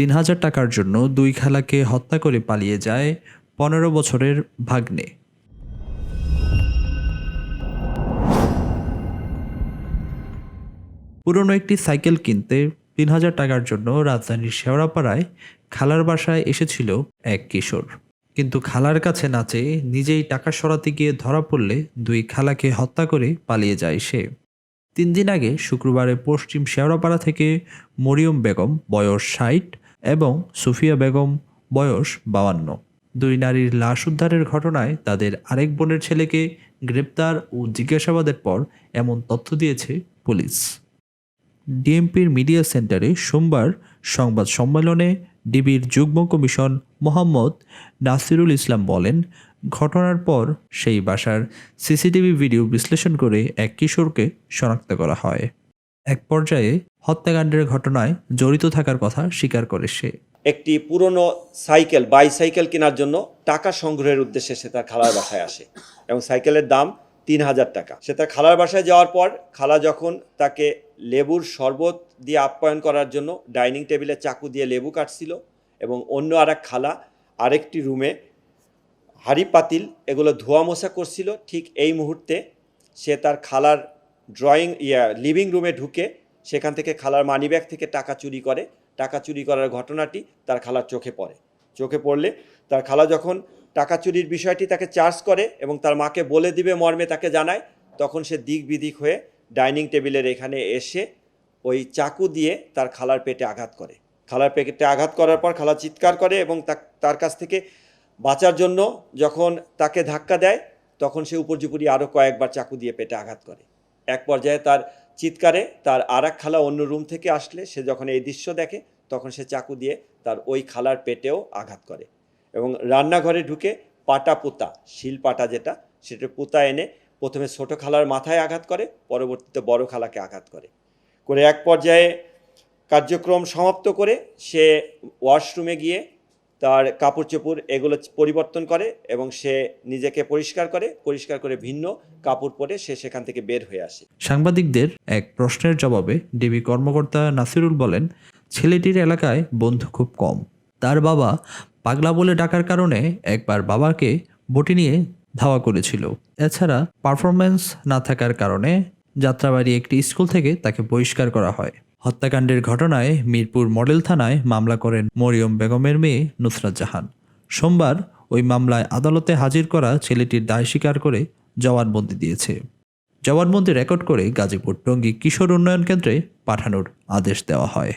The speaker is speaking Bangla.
তিন হাজার টাকার জন্য দুই খালাকে হত্যা করে পালিয়ে যায় পনেরো বছরের ভাগ্নে। পুরনো একটি সাইকেল কিনতে তিন হাজার টাকার জন্য রাজধানীর শেওড়াপাড়ায় খালার বাসায় এসেছিল এক কিশোর। কিন্তু খালার কাছে নাচে নিজেই টাকা সরাতে গিয়ে ধরা পড়লে দুই খালাকে হত্যা করে পালিয়ে যায় সে। তিন দিন আগে শুক্রবারে পশ্চিম শেওড়াপাড়া থেকে মরিয়ম বেগম, বয়স ষাট এবং সুফিয়া বেগম, বয়স বাউান্ন। দুই নারীর লাশ উদ্ধারের ঘটনায় তাদের আরেক বোনের ছেলেকে গ্রেপ্তার ও জিজ্ঞাসাবাদের পর এমন তথ্য দিয়েছে পুলিশ। ডিএমপির মিডিয়া সেন্টারে সোমবার সংবাদ সম্মেলনে ডিবির যুগ্ম কমিশন মোহাম্মদ নাসিরুল ইসলাম বলেন, ঘটনার পর সেই বাসার সিসিটিভি ভিডিও বিশ্লেষণ করে এক কিশোরকে শনাক্ত করা হয়। এক পর্যায়ে হত্যাকাণ্ডের ঘটনায় জড়িত থাকার কথা স্বীকার করে সে। একটি পুরনো সাইকেল, বাইসাইকেল কেনার জন্য টাকা সংগ্রহের উদ্দেশ্যে সে তার খালার বাসায় আসে এবং সাইকেলের দাম তিন হাজার টাকা। সে তার খালার বাসায় যাওয়ার পর খালা যখন তাকে লেবুর শরবত দিয়ে আপ্যায়ন করার জন্য ডাইনিং টেবিলে চাকু দিয়ে লেবু কাটছিল এবং অন্য আর খালা আরেকটি রুমে হাড়ি, পাতিল এগুলো ধোয়া মোছা করছিল, ঠিক এই মুহূর্তে সে তার খালার ড্রয়িং ইয়া লিভিং রুমে ঢুকে সেখান থেকে খালার মানিব্যাগ থেকে টাকা চুরি করে। টাকা চুরি করার ঘটনাটি তার খালার চোখে পড়ে। চোখে পড়লে তার খালা যখন টাকা চুরির বিষয়টি তাকে চার্জ করে এবং তার মাকে বলে দিবে মর্মে তাকে জানায়, তখন সে দিক বিদিক হয়ে ডাইনিং টেবিলের এখানে এসে ওই চাকু দিয়ে তার খালার পেটে আঘাত করে। খালার পেটে আঘাত করার পর খালা চিৎকার করে এবং তার কাছ থেকে বাঁচার জন্য যখন তাকে ধাক্কা দেয়, তখন সে উপর্যুপুরি আরও কয়েকবার চাকু দিয়ে পেটে আঘাত করে। এক পর্যায়ে তার চিৎকারে তার আর এক খালা অন্য রুম থেকে আসলে সে যখন এই দৃশ্য দেখে, তখন সে চাকু দিয়ে তার ওই খালার পেটেও আঘাত করে এবং রান্নাঘরে ঢুকে পাটা পোতা, শিল পাটা যেটা, সেটা পোতা এনে প্রথমে ছোটো খালার মাথায় আঘাত করে, পরবর্তীতে বড় খালাকে আঘাত করে। করে এক পর্যায়ে কার্যক্রম সমাপ্ত করে সে ওয়াশরুমে গিয়ে তার কাপড় চোপড় এগুলো পরিবর্তন করে এবং সে নিজেকে পরিষ্কার করে পরিষ্কার করে ভিন্ন কাপড় পরে সে সেখান থেকে বের হয়ে আসে। সাংবাদিকদের এক প্রশ্নের জবাবে ডিবি কর্মকর্তা নাসিরুল বলেন, ছেলেটির এলাকায় বন্ধু খুব কম। তার বাবা পাগলা বলে ডাকার কারণে একবার বাবাকে বটি নিয়ে ধাওয়া করেছিল। এছাড়া পারফরম্যান্স না থাকার কারণে যাত্রাবাড়ি একটি স্কুল থেকে তাকে বহিষ্কার করা হয়। হত্যাকাণ্ডের ঘটনায় মিরপুর মডেল থানায় মামলা করেন মরিয়ম বেগমের মেয়ে নুসরাত জাহান। সোমবার ওই মামলায় আদালতে হাজির করা ছেলেটির দায় স্বীকার করে জবানবন্দি দিয়েছে। জবানবন্দি রেকর্ড করে গাজীপুর টঙ্গী কিশোর উন্নয়ন কেন্দ্রে পাঠানোর আদেশ দেওয়া হয়।